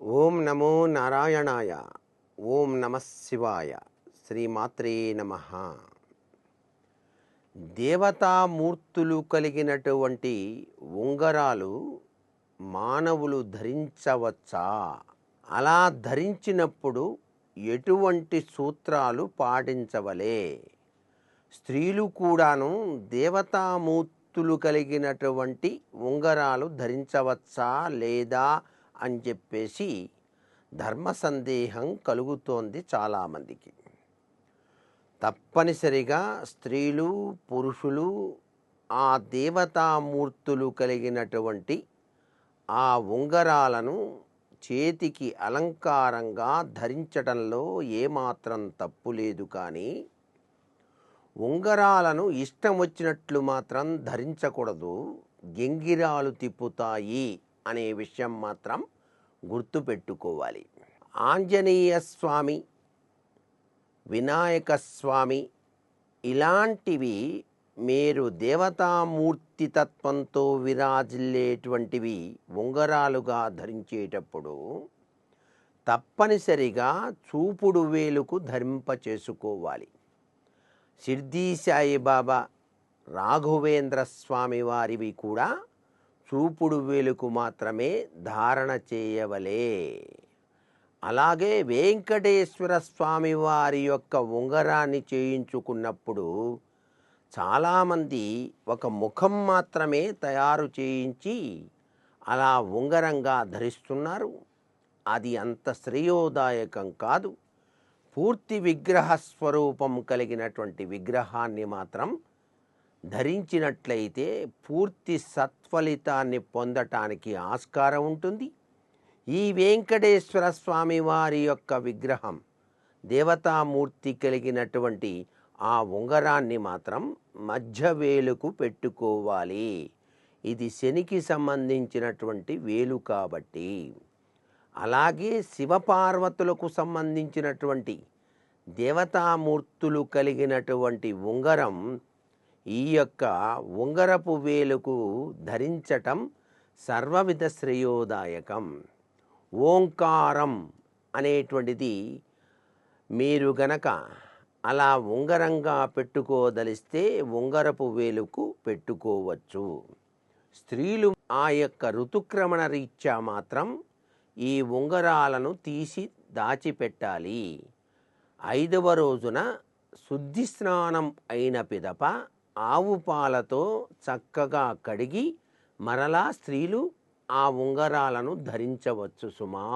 ఓం నమో నారాయణాయ. ఓం నమ శివాయ. శ్రీమాత్రే నమ. దేవతామూర్తులు కలిగినటువంటి ఉంగరాలు మానవులు ధరించవచ్చా? అలా ధరించినప్పుడు ఎటువంటి సూత్రాలు పాటించవలే? స్త్రీలు కూడాను దేవతామూర్తులు కలిగినటువంటి ఉంగరాలు ధరించవచ్చా లేదా అని చెప్పేసి ధర్మ సందేహం కలుగుతోంది చాలామందికి. తప్పనిసరిగా స్త్రీలు పురుషులు ఆ దేవతామూర్తులు కలిగినటువంటి ఆ ఉంగరాలను చేతికి అలంకారంగా ధరించడంలో ఏమాత్రం తప్పు లేదు కానీ ఉంగరాలను ఇష్టం వచ్చినట్లు మాత్రం ధరించకూడదు. గెంగిరాలు తిప్పుతాయి అనే విషయం మాత్రం గుర్తుపెట్టుకోవాలి. ఆంజనేయ స్వామి వినాయక స్వామి ఇలాంటివి మీరు దేవతామూర్తి తత్వంతో విరాజిల్లేటువంటివి ఉంగరాలుగా ధరించేటప్పుడు తప్పనిసరిగా చూపుడు వేలుకు ధరింప చేసుకోవాలి షిర్దీ సాయిబాబా రాఘవేంద్ర స్వామి వారివి కూడా చూపుడు వేలుకు మాత్రమే ధారణ చేయవలే. అలాగే వెంకటేశ్వర స్వామి వారి యొక్క ఉంగరాన్ని చేయించుకున్నప్పుడు చాలామంది ఒక ముఖం మాత్రమే తయారు చేయించి అలా ఉంగరంగా ధరిస్తున్నారు. అది అంత శ్రేయోదాయకం కాదు. పూర్తి విగ్రహ స్వరూపం కలిగినటువంటి విగ్రహాన్ని మాత్రం ధరించినట్లయితే పూర్తి సత్ఫలితాన్ని పొందటానికి ఆస్కారం ఉంటుంది. ఈ వెంకటేశ్వర స్వామి వారి యొక్క విగ్రహం దేవతామూర్తి కలిగినటువంటి ఆ ఉంగరాన్ని మాత్రం మధ్య వేలుకు పెట్టుకోవాలి. ఇది శనికి సంబంధించినటువంటి వేలు కాబట్టి. అలాగే శివపార్వతులకు సంబంధించినటువంటి దేవతామూర్తులు కలిగినటువంటి ఉంగరం ఈ యొక్క ఉంగరపు వేలుకు ధరించటం సర్వవిధ శ్రేయోదాయకం. ఓంకారం అనేటువంటిది మీరు గనక అలా ఉంగరంగా పెట్టుకోదలిస్తే ఉంగరపు వేలుకు పెట్టుకోవచ్చు. స్త్రీలు ఆ యొక్క ఋతుక్రమణ రీత్యా మాత్రం ఈ ఉంగరాలను తీసి దాచిపెట్టాలి. ఐదవ రోజున శుద్ధి స్నానం అయిన పిదప ఆవు పాలతో చక్కగా కడిగి మరలా స్త్రీలు ఆ ఉంగరాలను ధరించవచ్చు సుమా.